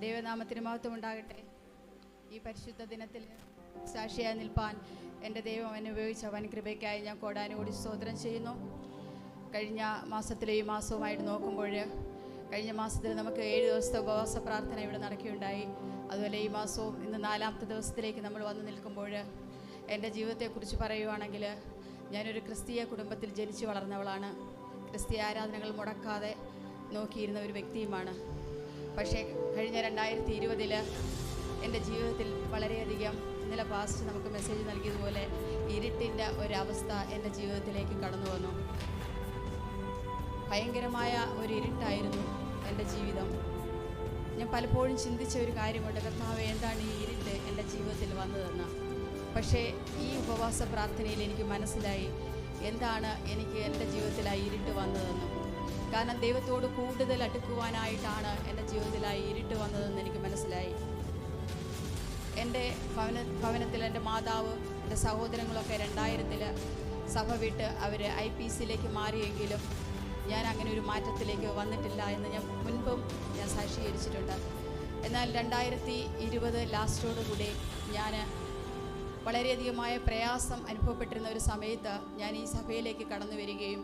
ദൈവനാമത്തിന് മഹത്വം ഉണ്ടാകട്ടെ ഈ പരിശുദ്ധ ദിനത്തിൽ സാക്ഷിയായി നിൽപ്പാൻ എന്റെ ദൈവം എന്നെ ഉപയോഗിച്ച അവൻ കൃപയ്ക്കായി ഞാൻ കോടാനുകൂടി സ്തോത്രം ചെയ്യുന്നു. കഴിഞ്ഞ മാസത്തിലെ ഈ മാസവുമായിട്ട് നോക്കുമ്പോൾ കഴിഞ്ഞ മാസത്തിൽ നമുക്ക് ഏഴ് ദിവസത്തെ ഉപവാസ പ്രാർത്ഥന ഇവിടെ നടക്കുകയുണ്ടായി. അതുപോലെ ഈ മാസവും ഇന്ന് നാലാമത്തെ ദിവസത്തിലേക്ക് നമ്മൾ വന്നു നിൽക്കുമ്പോൾ എന്റെ ജീവിതത്തെക്കുറിച്ച് പറയുവാണെങ്കിൽ ഞാനൊരു ക്രിസ്തീയ കുടുംബത്തിൽ ജനിച്ചു വളർന്നവളാണ്. ക്രിസ്തീയ ആരാധനകൾ മുടക്കാതെ നോക്കിയിരുന്ന ഒരു വ്യക്തിയുമാണ്. പക്ഷേ കഴിഞ്ഞ രണ്ടായിരത്തി ഇരുപതിൽ എന്റെ ജീവിതത്തിൽ വളരെയധികം ഇന്നലെ പാസ്റ്റ് നമുക്ക് മെസ്സേജ് നൽകിയതുപോലെ ഇരുട്ടിന്റെ ഒരവസ്ഥ എന്റെ ജീവിതത്തിലേക്ക് കടന്നു വന്നു. ഭയങ്കരമായ ഒരു ഇരുട്ടായിരുന്നു എന്റെ ജീവിതം. ഞാൻ പലപ്പോഴും ചിന്തിച്ച ഒരു കാര്യമുണ്ട് കർത്താവ് എന്താണ് ഈ ഇരുട്ട് എന്റെ ജീവിതത്തിൽ വന്നതെന്ന്? പക്ഷേ ഈ ഉപവാസ പ്രാർത്ഥനയിൽ എനിക്ക് മനസ്സിലായി എന്താണ് എനിക്ക് എന്റെ ജീവിതത്തിൽ ആ ഇരുട്ട് വന്നതെന്ന്? കാരണം ദൈവത്തോട് കൂടുതൽ അടുക്കുവാനായിട്ടാണ് എന്റെ ജീവിതത്തിലായി ഇരുട്ട് വന്നതെന്ന് എനിക്ക് മനസ്സിലായി. എന്റെ ഭവന ഭവനത്തിൽ എന്റെ മാതാവ് എന്റെ സഹോദരങ്ങളൊക്കെ രണ്ടായിരത്തിൽ സഭ വിട്ട് അവർ ഐ പി സിയിലേക്ക് മാറിയെങ്കിലും ഞാൻ അങ്ങനെ ഒരു മാറ്റത്തിലേക്ക് വന്നിട്ടില്ല എന്ന് ഞാൻ മുൻപും ഞാൻ സാക്ഷീകരിച്ചിട്ടുണ്ട്. എന്നാൽ രണ്ടായിരത്തി ഇരുപത് ലാസ്റ്റോടുകൂടി ഞാൻ വളരെയധികമായ പ്രയാസം അനുഭവപ്പെട്ടിരുന്ന ഒരു സമയത്ത് ഞാൻ ഈ സഭയിലേക്ക് കടന്നു വരികയും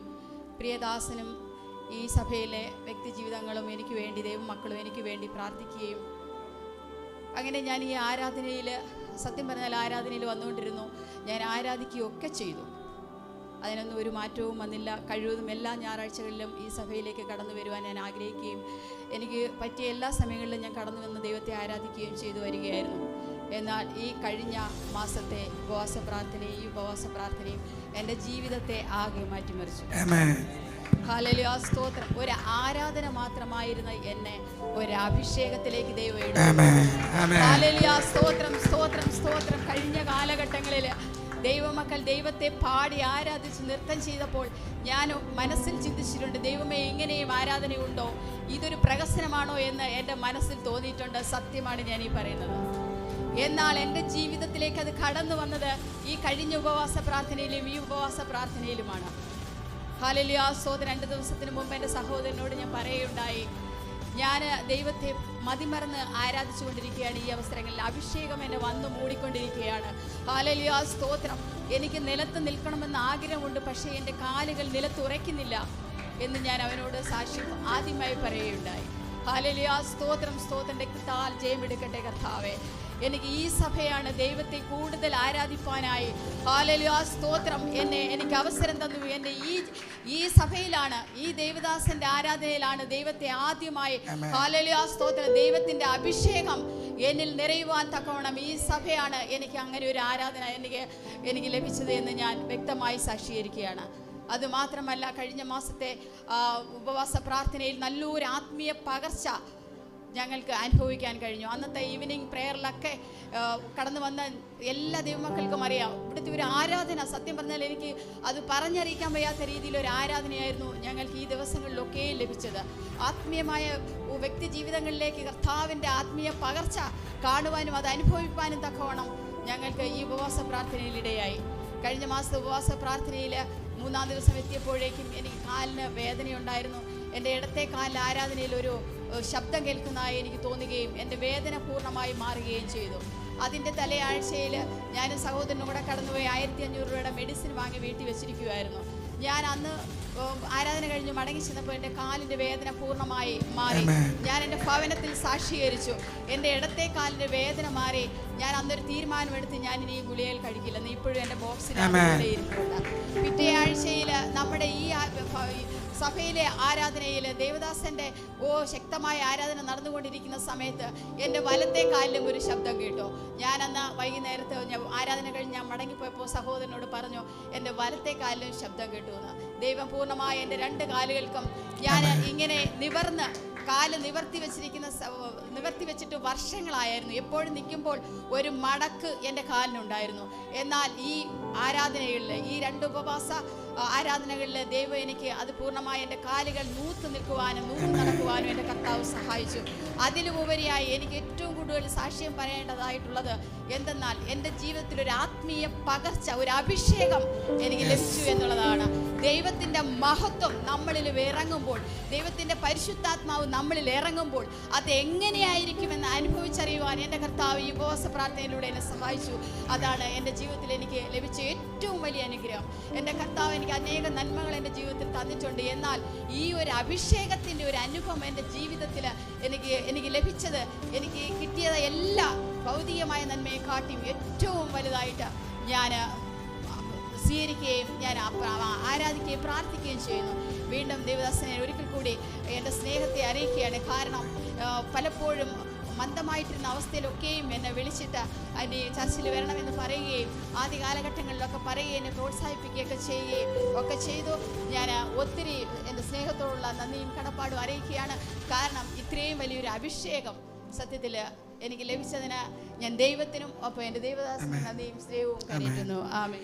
പ്രിയദാസനും ഈ സഭയിലെ വ്യക്തി ജീവിതങ്ങളും എനിക്ക് വേണ്ടി ദൈവം മക്കളും എനിക്ക് വേണ്ടി പ്രാർത്ഥിക്കുകയും. അങ്ങനെ ഞാൻ ഈ ആരാധനയിൽ സത്യം പറഞ്ഞാൽ ആരാധനയിൽ വന്നുകൊണ്ടിരുന്നു. ഞാൻ ആരാധിക്കുകയൊക്കെ ചെയ്തു. അതിനൊന്നും ഒരു മാറ്റവും വന്നില്ല. കഴിവതും എല്ലാ ഞായറാഴ്ചകളിലും ഈ സഭയിലേക്ക് കടന്നു വരുവാൻ ഞാൻ ആഗ്രഹിക്കുകയും എനിക്ക് പറ്റിയ എല്ലാ സമയങ്ങളിലും ഞാൻ കടന്നു വന്ന് ദൈവത്തെ ആരാധിക്കുകയും ചെയ്തു വരികയായിരുന്നു. എന്നാൽ ഈ കഴിഞ്ഞ മാസത്തെ ഉപവാസ പ്രാർത്ഥനയും ഈ ഉപവാസ പ്രാർത്ഥനയും എന്റെ ജീവിതത്തെ ആകെ മാറ്റിമറിച്ചു. ഹാലലുയ സ്തോത്രം. ഒരു ആരാധന മാത്രമായിരുന്ന എന്നെ ഒരു അഭിഷേകത്തിലേക്ക് ദൈവം. സ്തോത്രം സ്തോത്രം സ്തോത്രം. കഴിഞ്ഞ കാലഘട്ടങ്ങളിൽ ദൈവമക്കൾ ദൈവത്തെ പാടി ആരാധിച്ച് നൃത്തം ചെയ്തപ്പോൾ ഞാൻ മനസ്സിൽ ചിന്തിച്ചിട്ടുണ്ട് ദൈവമേ ഇങ്ങനെയും ആരാധനയുണ്ടോ? ഇതൊരു പ്രഹസനമാണോ എന്ന് എന്റെ മനസ്സിൽ തോന്നിയിട്ടുണ്ട്. സത്യമാണ് ഞാൻ ഈ പറയുന്നത്. എന്നാൽ എന്റെ ജീവിതത്തിലേക്ക് അത് കടന്നു വന്നത് ഈ കഴിഞ്ഞ ഉപവാസ പ്രാർത്ഥനയിലും ഈ ഉപവാസ പ്രാർത്ഥനയിലുമാണ്. ഹാലലിയ. സോദരൻ രണ്ട് ദിവസത്തിന് മുമ്പ് എന്റെ സഹോദരനോട് ഞാൻ പറയുകയുണ്ടായി. ഞാൻ ദൈവത്തെ മതിമറന്ന് ആരാധിച്ചുകൊണ്ടിരിക്കുകയാണ് ഈ അവസരങ്ങളിൽ. അഭിഷേകം എന്നെ വന്നു മൂടിക്കൊണ്ടിരിക്കുകയാണ്. ഹാലലിയാ സ്തോത്രം. എനിക്ക് നിലത്ത് നിൽക്കണമെന്ന് ആഗ്രഹമുണ്ട് പക്ഷേ എന്റെ കാലുകൾ നിലത്ത് ഉറയ്ക്കുന്നില്ല എന്ന് ഞാൻ അവനോട് സാക്ഷ്യം ആദ്യമായി പറയുകയുണ്ടായി. ഹാലലിയ സ്തോത്രം സ്തോത്രം രക്തത്താൽ ജയമെടുക്കട്ടെ കർത്താവേ. എനിക്ക് ഈ സഭയാണ് ദൈവത്തെ കൂടുതൽ ആരാധിപ്പാനായി. ഹാലലിയ സ്തോത്രം എന്നെ എനിക്ക് അവസരം തന്നു. എന്നെ ഈ ഈ സഭയിലാണ് ഈ ദേവദാസന്റെ ആരാധനയിലാണ് ദൈവത്തെ ആദ്യമായി ഹാലലിയ സ്തോത്രം ദൈവത്തിന്റെ അഭിഷേകം എന്നിൽ നിറയുവാൻ തക്കവണ്ണം ഈ സഭയാണ് എനിക്ക് അങ്ങനെ ഒരു ആരാധന എനിക്ക് എനിക്ക് ലഭിച്ചത് എന്ന് ഞാൻ വ്യക്തമായി സാക്ഷീകരിക്കുകയാണ്. അതുമാത്രമല്ല കഴിഞ്ഞ മാസത്തെ ഉപവാസ പ്രാർത്ഥനയിൽ നല്ലൊരു ആത്മീയ പകർച്ച ഞങ്ങൾക്ക് അനുഭവിക്കാൻ കഴിഞ്ഞു. അന്നത്തെ ഈവനിങ് പ്രെയറിലൊക്കെ കടന്നു വന്ന എല്ലാ ദൈവമക്കൾക്കും അറിയാം. ഇവിടുത്തെ ഒരു ആരാധന സത്യം പറഞ്ഞാൽ എനിക്ക് അത് പറഞ്ഞറിയിക്കാൻ വയ്യാത്ത രീതിയിൽ ഒരു ആരാധനയായിരുന്നു ഞങ്ങൾക്ക് ഈ ദിവസങ്ങളിലൊക്കെ ലഭിച്ചത്. ആത്മീയമായ വ്യക്തി ജീവിതങ്ങളിലേക്ക് കർത്താവിന്റെ ആത്മീയ പകർച്ച കാണുവാനും അത് അനുഭവിപ്പാനും തക്കവണ്ണം ഞങ്ങൾക്ക് ഈ ഉപവാസ പ്രാർത്ഥനയിലിടയായി കഴിഞ്ഞ മാസത്തെ ഉപവാസ പ്രാർത്ഥനയിൽ മൂന്നാം ദിവസം എത്തിയപ്പോഴേക്കും എനിക്ക് കാലിന് വേദനയുണ്ടായിരുന്നു. എന്റെ ഇടത്തെ കാലിൽ ആരാധനയിൽ ഒരു ശബ്ദം കേൾക്കുന്നതായി എനിക്ക് തോന്നുകയും എന്റെ വേദന പൂർണമായി മാറുകയും ചെയ്തു. അതിന്റെ തലയാഴ്ചയിൽ ഞാൻ സഹോദരനും കൂടെ കടന്നുപോയി ആയിരത്തി അഞ്ഞൂറ് രൂപയുടെ മെഡിസിൻ വാങ്ങി വീട്ടിൽ വെച്ചിരിക്കുമായിരുന്നു ഞാൻ അന്ന് ആരാധന കഴിഞ്ഞ് മടങ്ങി ചെന്നപ്പോൾ എന്റെ കാലിന്റെ വേദന പൂർണമായി മാറി. ഞാൻ എന്റെ ഭവനത്തിൽ സാക്ഷീകരിച്ചു. എന്റെ ഇടത്തെ കാലിന്റെ വേദന മാറി. ഞാൻ അന്നൊരു തീരുമാനമെടുത്ത് ഞാൻ ഇനി ഈ ഗുളികയിൽ നീ ഇപ്പോഴും എന്റെ ബോക്സിൽ പിറ്റേ ആഴ്ചയിൽ നമ്മുടെ ഈ സഭയിലെ ആരാധനയിൽ ദേവദാസന്റെ ഓ ശക്തമായ ആരാധന നടന്നുകൊണ്ടിരിക്കുന്ന സമയത്ത് എന്റെ വലത്തെ കാലിലും ഒരു ശബ്ദം കേട്ടു. ഞാൻ അന്ന് വൈകുന്നേരത്ത് ഞാൻ ആരാധന കഴിഞ്ഞ് ഞാൻ മടങ്ങിപ്പോയപ്പോൾ സഹോദരനോട് പറഞ്ഞു എന്റെ വലത്തെ കാലിലും ശബ്ദം കേട്ടു എന്ന്. ദൈവം പൂർണമായ എന്റെ രണ്ട് കാലുകൾക്കും ഞാൻ ഇങ്ങനെ നിവർന്ന് കാൽ നിവർത്തി വെച്ചിരിക്കുന്ന നിവർത്തി വെച്ചിട്ട് വർഷങ്ങളായിരുന്നു. എപ്പോഴും നിൽക്കുമ്പോൾ ഒരു മടക്ക് എന്റെ കാലിനുണ്ടായിരുന്നു. എന്നാൽ ഈ ആരാധനകളിൽ ഈ രണ്ട് ഉപവാസ ആരാധനകളിൽ ദൈവം എനിക്ക് അത് പൂർണമായി എന്റെ കാലുകൾ നൂത്ത് നിൽക്കുവാനും നൂത്ത് നടക്കുവാനും എന്റെ കർത്താവ് സഹായിച്ചു. അതിലുപരിയായി എനിക്ക് ഏറ്റവും കൂടുതൽ സാക്ഷ്യം പറയേണ്ടതായിട്ടുള്ളത് എന്തെന്നാൽ എന്റെ ജീവിതത്തിൽ ഒരു ആത്മീയ പകർച്ച ഒരു അഭിഷേകം എനിക്ക് ലഭിച്ചു എന്നുള്ളതാണ്. ദൈവത്തിന്റെ മഹത്വം നമ്മളിൽ ഇറങ്ങുമ്പോൾ ദൈവത്തിന്റെ പരിശുദ്ധാത്മാവ് നമ്മളിൽ ഇറങ്ങുമ്പോൾ അത് എങ്ങനെയായിരിക്കുമെന്ന് അനുഭവിച്ചറിയുവാൻ എന്റെ കർത്താവ് ഈ ഉപവാസ പ്രാർത്ഥനയിലൂടെ എന്നെ സഹായിച്ചു. അതാണ് എന്റെ ജീവിതത്തിൽ എനിക്ക് ലഭിച്ച ഏറ്റവും വലിയ അനുഗ്രഹം. എന്റെ കർത്താവ് എനിക്ക് അനേക നന്മകൾ എന്റെ ജീവിതത്തിൽ തന്നിട്ടുണ്ട്. എന്നാൽ ഈ ഒരു അഭിഷേകത്തിന്റെ ഒരു അനുഭവം എന്റെ ജീവിതത്തിൽ എനിക്ക് എനിക്ക് ലഭിച്ചത് എനിക്ക് കിട്ടിയത് എല്ലാ ഭൗതികമായ നന്മയെ കാട്ടിയും ഏറ്റവും വലുതായിട്ട് ഞാൻ സ്വീകരിക്കുകയും ഞാൻ ആരാധിക്കുകയും പ്രാർത്ഥിക്കുകയും ചെയ്യുന്നു. വീണ്ടും ദേവദാസനെ ഒരിക്കൽ കൂടി എന്റെ സ്നേഹത്തെ അറിയിക്കുകയാണ്. കാരണം പലപ്പോഴും മന്ദമായിട്ടിരുന്ന അവസ്ഥയിലൊക്കെയും എന്നെ വിളിച്ചിട്ട് അതിന്റെ ചർച്ചിൽ വരണമെന്ന് പറയുകയും ആദ്യ കാലഘട്ടങ്ങളിലൊക്കെ പറയുകയും എന്നെ പ്രോത്സാഹിപ്പിക്കുകയൊക്കെ ചെയ്യുകയും ഒക്കെ ചെയ്തു. ഞാൻ ഒത്തിരി എന്റെ സ്നേഹത്തോടുള്ള നന്ദിയും കടപ്പാടും അറിയിക്കുകയാണ്. കാരണം ഇത്രയും വലിയൊരു അഭിഷേകം സത്യത്തിൽ എനിക്ക് ലഭിച്ചതിന് ഞാൻ ദൈവത്തിനും ഒപ്പം എന്റെ ദൈവദാസനും നന്ദിയും സ്നേഹവും കരുതുന്നു ആമേ